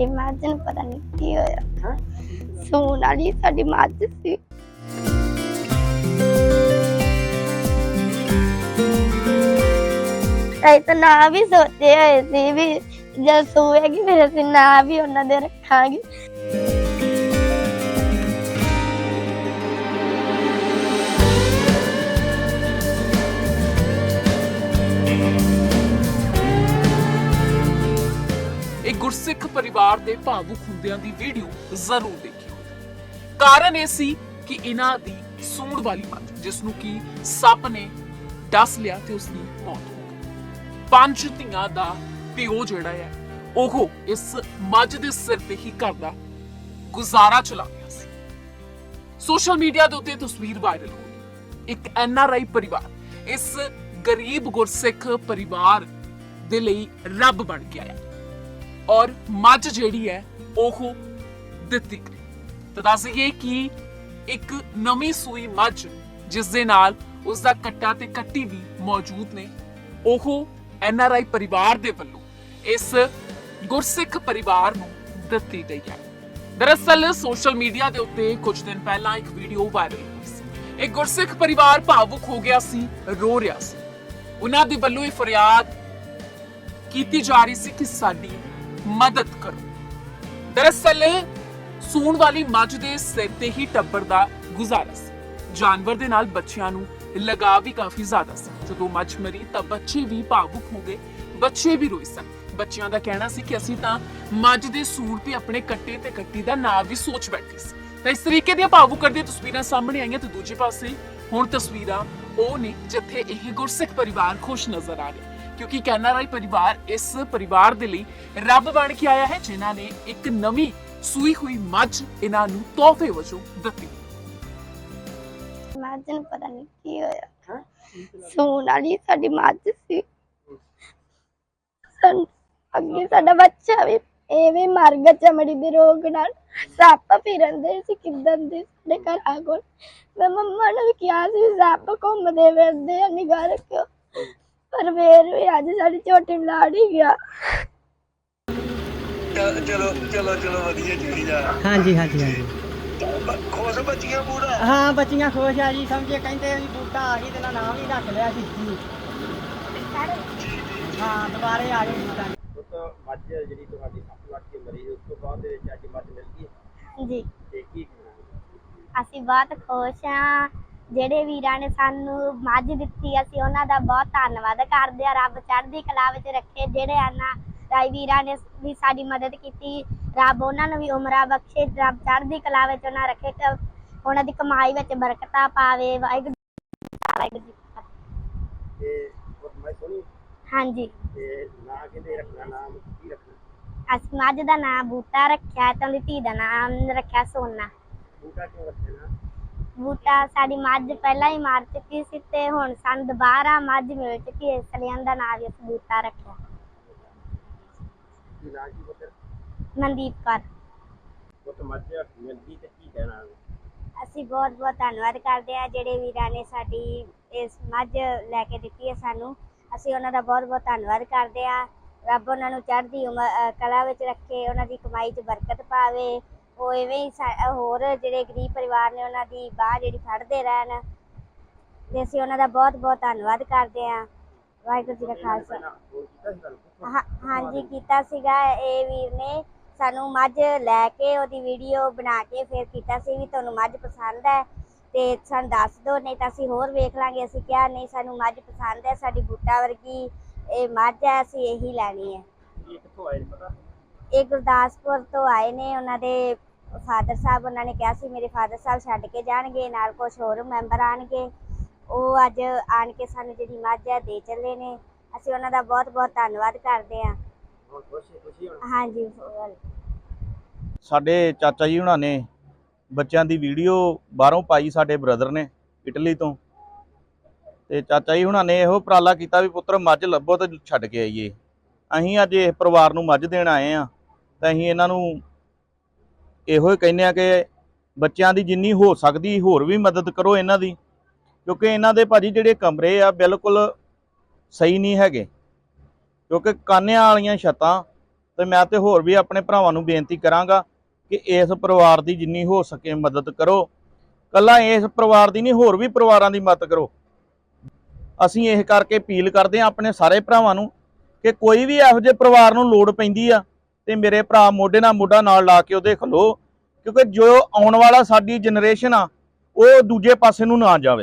ਸਾਡੀ ਮੱਝ ਨੂੰ ਪਤਾ ਨਹੀਂ ਕੀ ਹੋਇਆ। ਸੂਣ ਵਾਲੀ ਸਾਡੀ ਮੱਝ ਸੀ। ਅਸੀਂ ਤਾਂ ਨਾ ਵੀ ਸੋਚੇ ਹੋਏ ਸੀ ਵੀ ਜਦ ਸੂਏਗੀ ਫਿਰ ਅਸੀਂ ਨਾ ਵੀ ਉਹਨਾਂ ਦੇ ਰੱਖਾਂਗੇ। ਪਰਿਵਾਰ ਦੇ ਭਾਵੁਕ ਹੁੰਦਿਆਂ ਦੀ ਵੀਡੀਓ ਜ਼ਰੂਰ ਦੇਖਿਓ। ਕਾਰਨ ਇਹ ਸੀ ਕਿ ਇਹਨਾਂ ਦੀ ਸੂਣ ਵਾਲੀ ਮੱਝ ਜਿਸ ਨੂੰ ਕੀ ਸੱਪ ਨੇ ਡਸ ਲਿਆ ਤੇ ਉਸ ਦੀ ਮੌਤ ਹੋ ਗਈ। ਪੰਜ ਧੀਆਂ ਦਾ ਪਿਓ ਜਿਹੜਾ ਹੈ, ਉਹ ਇਸ ਮੱਝ ਦੇ ਸਿਰ ਤੇ ਹੀ ਕਰਦਾ ਗੁਜ਼ਾਰਾ ਚਲਾ ਰਿਹਾ ਸੀ। ਸੋਸ਼ਲ ਮੀਡੀਆ ਦੇ ਉੱਤੇ ਤਸਵੀਰ ਵਾਇਰਲ ਹੋਈ ਇੱਕ ਐਨ ਆਰ ਆਈ ਪਰਿਵਾਰ, ਇਸ ਗਰੀਬ ਗੁਰਸਿੱਖ ਪਰਿਵਾਰ ਦੇ ਲਈ ਰੱਬ ਬਣ ਗਿਆ ਆਇਆ। ਔਰ ਮੱਝ ਜਿਹੜੀ ਹੈ, ਉਹ ਦਿੱਤੀ। ਗਈ ਤਾਂ ਦੱਸ ਦਈਏ ਕਿ ਇੱਕ ਨਵੀਂ ਸੂਈ ਮੱਝ, ਜਿਸ ਦੇ ਨਾਲ ਉਸ ਦਾ ਕੱਟਾ ਤੇ ਕੱਟੀ ਵੀ ਮੌਜੂਦ ਨੇ, ਉਹ ਐਨ ਆਰ ਆਈ ਪਰਿਵਾਰ ਦੇ ਵੱਲੋਂ ਇਸ ਗੁਰਸਿੱਖ ਪਰਿਵਾਰ ਨੂੰ ਦਿੱਤੀ ਗਈ ਹੈ। ਦਰਅਸਲ ਸੋਸ਼ਲ ਮੀਡੀਆ ਦੇ ਉੱਤੇ ਕੁਝ ਦਿਨ ਪਹਿਲਾਂ ਇੱਕ ਵੀਡੀਓ ਵਾਇਰਲ ਹੋਈ ਸੀ। ਇੱਕ ਗੁਰਸਿੱਖ ਪਰਿਵਾਰ ਭਾਵੁਕ ਹੋ ਗਿਆ ਸੀ, ਰੋ ਰਿਹਾ ਸੀ। ਉਹਨਾਂ ਦੇ ਵੱਲੋਂ ਇਹ ਫਰਿਆਦ ਕੀਤੀ ਜਾ ਰਹੀ ਸੀ ਕਿ ਸਾਡੀ ਮਦਦ ਕਰੋ। ਦਰਅਸਲ ਸੂਣ ਵਾਲੀ ਮੱਝ ਦੇ ਸਿਰ ਤੇ ਹੀ ਟੱਬਰ ਦਾ ਗੁਜ਼ਾਰਾ ਸੀ। ਜਾਨਵਰ ਦੇ ਨਾਲ ਬੱਚਿਆਂ ਨੂੰ ਲਗਾਅ ਵੀ ਕਾਫੀ ਜ਼ਿਆਦਾ ਸੀ। ਜਦੋਂ ਮੱਝ ਮਰੀ ਤਾਂ ਬੱਚੇ ਵੀ ਭਾਵੁਕ ਹੋ ਗਏ, ਬੱਚੇ ਵੀ ਰੋਏ ਸਨ। ਬੱਚਿਆਂ ਦਾ ਕਹਿਣਾ ਸੀ ਕਿ ਅਸੀਂ ਤਾਂ ਮੱਝ ਦੇ ਸੂਣ ਤੇ ਆਪਣੇ ਕੱਟੇ ਤੇ ਕੱਟੀ ਦਾ ਨਾਂ ਵੀ ਸੋਚ ਬੈਠੇ ਸੀ। ਤਾਂ ਇਸ ਤਰੀਕੇ ਦੀਆਂ ਭਾਵੁਕ ਕਰਦੀਆਂ ਤਸਵੀਰਾਂ ਸਾਹਮਣੇ ਆਈਆਂ ਤੇ ਦੂਜੇ ਪਾਸੇ ਹੁਣ ਤਸਵੀਰਾਂ ਉਹ ਨੇ ਜਿੱਥੇ ਇਹ ਗੁਰਸਿੱਖ ਪਰਿਵਾਰ ਖੁਸ਼ ਨਜ਼ਰ ਆ ਰਿਹਾ ਕਿਉਂਕਿ ਕੈਨਰਾਈ ਪਰਿਵਾਰ ਇਸ ਪਰਿਵਾਰ ਦੇ ਲਈ ਰੱਬ ਬਣ ਕੇ ਆਇਆ ਹੈ ਜਿਨ੍ਹਾਂ ਨੇ ਇੱਕ ਨਵੀਂ ਸੂਈ ਹੋਈ ਮੱਝ ਇਹਨਾਂ ਨੂੰ ਤੋਹਫੇ ਵਜੋਂ ਦਿੱਤੀ। ਮੱਝ ਨੂੰ ਪਤਾ ਨਹੀਂ ਕੀ ਹੋਇਆ। ਸੂਣ ਵਾਲੀ ਸਾਡੀ ਮੱਝ ਸੀ। ਸਾਨੂੰ ਅੱਗੇ ਸਾਡਾ ਬੱਚਾ ਵੀ ਐਵੇਂ ਮਰ ਗਿਆ ਚਮੜੀ ਦੇ ਰੋਗ ਨਾਲ। ਸੱਪ ਫਿਰਨ ਦੇ ਸੀ ਕਿਦਾਂ ਦੇ ਸਾਡੇ ਘਰਾਂ ਕੋਲ ਮੈਂ ਮੰਮਾ ਨੂੰ ਵੀ ਕਿਹਾ ਸੀ ਸੱਪ ਘੁੰਮਦੇ ਫਿਰਦੇ ਆ ਨਿਗਾਹ ਰੱਖਿਓ। ਪਰ ਫੇਰ ਵੀ ਅੱਜ ਸਾਡੀ ਝੋਟੀ ਮਲਾੜ ਹੀ ਗਿਆ। ਚੱਲ- ਚਲੋ ਚਲੋ ਵਧੀਆ ਚਾਹੀਦਾ ਹਾਂਜੀ ਹਾਂਜੀ ਹਾਂਜੀ। ਬ- ਖੁਸ਼ ਬੱਚੀਆਂ ਪੂਰਾ? ਹਾਂ ਬੱਚੀਆਂ ਖੁਸ਼ ਆ ਜੀ ਸਮਝੇ ਕਹਿੰਦੇ ਵੀ ਬੂਟਾ ਆ ਗਈ ਤੇ ਨਾ ਨਾਮ ਹੀ ਰੱਖ ਲਿਆ ਸੀ। ਜੀ। ਹਾਂ ਦੁਬਾਰੇ ਆ ਗਏ ਬੂਟਾ। ਉਸ ਮੱਝ ਜਿਹੜੀ ਤੁਹਾਡੀ ਸੱਤ ਲੱਖ ਦੀ ਮਰੀ ਉਸ ਤੋਂ ਬਾਅਦ ਦੇ ਵਿੱਚ ਅੱਜ ਮੱਝ ਮਿਲ ਗਈ ਜੀ। ਤੇ ਕੀ ਅਸੀਂ ਬਹੁਤ ਖੁਸ਼ ਹਾਂ। ਜਿਹੜੇ ਵੀਰਾਂ ਨੇ ਸਾਨੂੰ ਮੱਝ ਦਿੱਤੀ ਅਸੀਂ ਉਹਨਾਂ ਦਾ ਬਹੁਤ ਧੰਨਵਾਦ ਕਰਦੇ ਆ ਰੱਬ ਚੜ੍ਹਦੀ ਕਲਾ ਵਿੱਚ ਰੱਖੇ ਜਿਹੜੇ ਆਨਾ ਰਾਈ ਵੀਰਾਂ ਨੇ ਵੀ ਸਾਡੀ ਮਦਦ ਕੀਤੀ। ਰੱਬ ਉਹਨਾਂ ਨੂੰ ਵੀ ਉਮਰਾਂ ਬਖਸ਼ੇ ਰੱਬ ਚੜ੍ਹਦੀ ਕਲਾ ਵਿੱਚ ਉਹਨਾਂ ਰੱਖੇ ਉਹਨਾਂ ਦੀ ਕਮਾਈ ਵਿੱਚ ਬਰਕਤਾਂ ਪਾਵੇ। ਵਾਹਿਗੁਰੂ ਵਾਹਿਗੁਰੂ ਜੀ। ਤੇ ਮੈਂ ਸੁਣੀ? ਹਾਂਜੀ। ਤੇ ਨਾਂ ਕਿਤੇ ਰੱਖਣਾ ਨਾਮ ਕੀ ਰੱਖਣਾ? ਅਸੀਂ ਮੱਝ ਦਾ ਨਾਮ ਬੂਟਾ ਰੱਖਿਆ ਤੇ ਉਹਦੀ ਧੀ ਦਾ ਨਾਮ ਰੱਖਿਆ ਸੋਨਾ। ਬੂਟਾ ਕਿਉਂ ਰੱਖਣਾ ਬੂਟਾ ਸਾਡੀ ਮੱਝ ਪਹਿਲਾਂ ਹੀ ਮਾਰ ਚੁੱਕੀ ਸੀ ਤੇ ਹੁਣ ਸਾਨੂੰ ਦੁਬਾਰਾ ਮੱਝ ਮਿਲ ਚੁੱਕੀ ਹੈ ਇਸ ਲਈ ਉਹਦਾ ਨਾਮ ਵੀ ਅਸੀਂ ਬੂਟਾ ਰੱਖਿਆ। ਮਨਦੀਪ ਕੌਰ। ਉਹ ਤਾਂ ਮੱਝ ਮਿਲਦੀ ਤੇ ਕੀ ਕਹਿਣਾ? ਅਸੀਂ ਬਹੁਤ ਬਹੁਤ ਧੰਨਵਾਦ ਕਰਦੇ ਹਾਂ ਜਿਹੜੇ ਵੀਰਾਂ ਨੇ ਸਾਡੀ ਇਸ ਮੱਝ ਲੈ ਕੇ ਦਿੱਤੀ ਹੈ ਸਾਨੂੰ। ਅਸੀਂ ਉਹਨਾਂ ਦਾ ਬਹੁਤ ਬਹੁਤ ਧੰਨਵਾਦ ਕਰਦੇ ਹਾਂ। ਰੱਬ ਉਹਨਾਂ ਨੂੰ ਚੜ੍ਹਦੀ ਉਮਰ ਕਲਾ ਵਿੱਚ ਰੱਖੇ ਉਹਨਾਂ ਦੀ ਕਮਾਈ 'ਚ ਬਰਕਤ ਪਾਵੇ। ਉਹ ਐਵੇਂ ਹੀ ਸਾ- ਹੋਰ ਜਿਹੜੇ ਗਰੀਬ ਪਰਿਵਾਰ ਨੇ ਉਹਨਾਂ ਦੀ ਬਾਹ ਜਿਹੜੀ ਫੜਦੇ ਰਹਿਣ। ਤੇ ਅਸੀਂ ਉਹਨਾਂ ਦਾ ਬਹੁਤ ਬਹੁਤ ਧੰਨਵਾਦ ਕਰਦੇ ਹਾਂ। ਵਾਹਿਗੁਰੂ ਜੀ ਦਾ ਖਾਲਸਾ। ਹਾਂ- ਹਾਂਜੀ ਕੀਤਾ ਸੀਗਾ। ਇਹ ਵੀਰ ਨੇ ਸਾਨੂੰ ਮੱਝ ਲੈ ਕੇ ਉਹਦੀ ਵੀਡੀਓ ਬਣਾ ਕੇ ਫਿਰ ਕੀਤਾ ਸੀ ਵੀ ਤੁਹਾਨੂੰ ਮੱਝ ਪਸੰਦ ਹੈ ਤੇ ਸਾਨੂੰ ਦੱਸ ਦਿਓ ਨਹੀਂ ਤਾਂ ਅਸੀਂ ਹੋਰ ਵੇਖ ਲਾਂਗੇ। ਅਸੀਂ ਕਿਹਾ ਨਹੀਂ ਸਾਨੂੰ ਮੱਝ ਪਸੰਦ ਹੈ ਸਾਡੀ ਬੂਟਾ ਵਰਗੀ ਇਹ ਮੱਝ ਹੈ ਅਸੀਂ ਇਹੀ ਲੈਣੀ ਹੈ। ਇਹ ਕਿੱਥੋਂ ਆਏ ਨੇ ਪਤਾ? ਇਹ ਗੁਰਦਾਸਪੁਰ ਤੋਂ ਆਏ ਨੇ ਉਹਨਾਂ ਦੇ ਫਾਦਰ ਸਾਹਿਬ ਉਹਨਾਂ ਨੇ ਕਿਹਾ ਸੀ ਮੇਰੇ ਫਾਦਰ ਸਾਹਿਬ ਛੱਡ ਕੇ ਜਾਣਗੇ ਨਾਲ ਕੁਝ ਹੋਰ ਮੈਂਬਰ ਆਣਗੇ ਉਹ ਅੱਜ ਆਣ ਕੇ ਸਾਨੂੰ ਜਿਹੜੀ ਮੱਝ ਹੈ ਦੇ ਚੱਲੇ ਨੇ। ਅਸੀਂ ਉਹਨਾਂ ਦਾ ਬਹੁਤ ਬਹੁਤ ਧੰਨਵਾਦ ਕਰਦੇ ਹਾਂ। ਹਾਂਜੀ। ਸਾਡੇ ਚਾਚਾ ਜੀ ਹੁਣਾਂ ਨੇ ਬੱਚਿਆਂ ਦੀ ਵੀਡੀਓ ਬਾਹਰੋਂ ਪਾਈ ਸਾਡੇ ਬ੍ਰਦਰ ਨੇ ਇਟਲੀ ਤੋਂ। ਤੇ ਚਾਚਾ ਜੀ ਹੁਣਾਂ ਨੇ ਇਹੋ ਉਪਰਾਲਾ ਕੀਤਾ ਵੀ ਪੁੱਤਰ ਮੱਝ ਲੱਭੋ ਤੇ ਛੱਡ ਕੇ ਆਈਏ। ਅਸੀਂ ਅੱਜ ਇਸ ਪਰਿਵਾਰ ਨੂੰ ਮੱਝ ਦੇਣ ਆਏ ਆ ਤਾਂ ਅਸੀਂ ਇਹਨਾਂ ਨੂੰ ਇਹੋ ਹੀ ਕਹਿੰਦੇ ਆ ਕਿ ਬੱਚਿਆਂ ਦੀ ਜਿੰਨੀ ਹੋ ਸਕਦੀ, ਹੋਰ ਵੀ ਮਦਦ ਕਰੋ ਇਹਨਾਂ ਦੀ। ਕਿਉਂਕਿ ਇਹਨਾਂ ਦੇ ਭਾਜੀ ਜਿਹੜੇ ਕਮਰੇ ਆ ਬਿਲਕੁਲ ਸਹੀ ਨਹੀਂ ਹੈਗੇ। ਕਿਉਂਕਿ ਕਾਨਿਆਂ ਵਾਲੀਆਂ ਛੱਤਾਂ, ਤੇ ਮੈਂ ਤੇ ਹੋਰ ਵੀ ਆਪਣੇ ਭਰਾਵਾਂ ਨੂੰ ਬੇਨਤੀ ਕਰਾਂਗਾ ਕਿ ਇਸ ਪਰਿਵਾਰ ਦੀ ਜਿੰਨੀ ਹੋ ਸਕੇ ਮਦਦ ਕਰੋ। ਕੱਲਾ ਇਸ ਪਰਿਵਾਰ ਦੀ ਨਹੀਂ, ਹੋਰ ਵੀ ਪਰਿਵਾਰਾਂ ਦੀ ਮਦਦ ਕਰੋ। ਅਸੀਂ ਇਹ ਕਰਕੇ ਅਪੀਲ ਕਰਦੇ ਹਾਂ ਆਪਣੇ ਸਾਰੇ ਭਰਾਵਾਂ ਨੂੰ ਕਿ ਕੋਈ ਵੀ ਇਹੋ ਜਿਹੇ ਪਰਿਵਾਰ ਨੂੰ ਲੋੜ ਪੈਂਦੀ ਆ ਤੇ ਮੇਰੇ ਭਰਾ ਮੋਢੇ ਨਾਲ ਮੋਢਾ ਨਾਲ ਲਾ ਕੇ ਉਹਦੇ ਖਲੋ, ਕਿਉਂਕਿ ਜੋ ਆਉਣ ਵਾਲਾ ਸਾਡੀ ਜਨਰੇਸ਼ਨ ਆ, ਉਹ ਦੂਜੇ ਪਾਸੇ ਨੂੰ ਨਾ ਜਾਵੇ।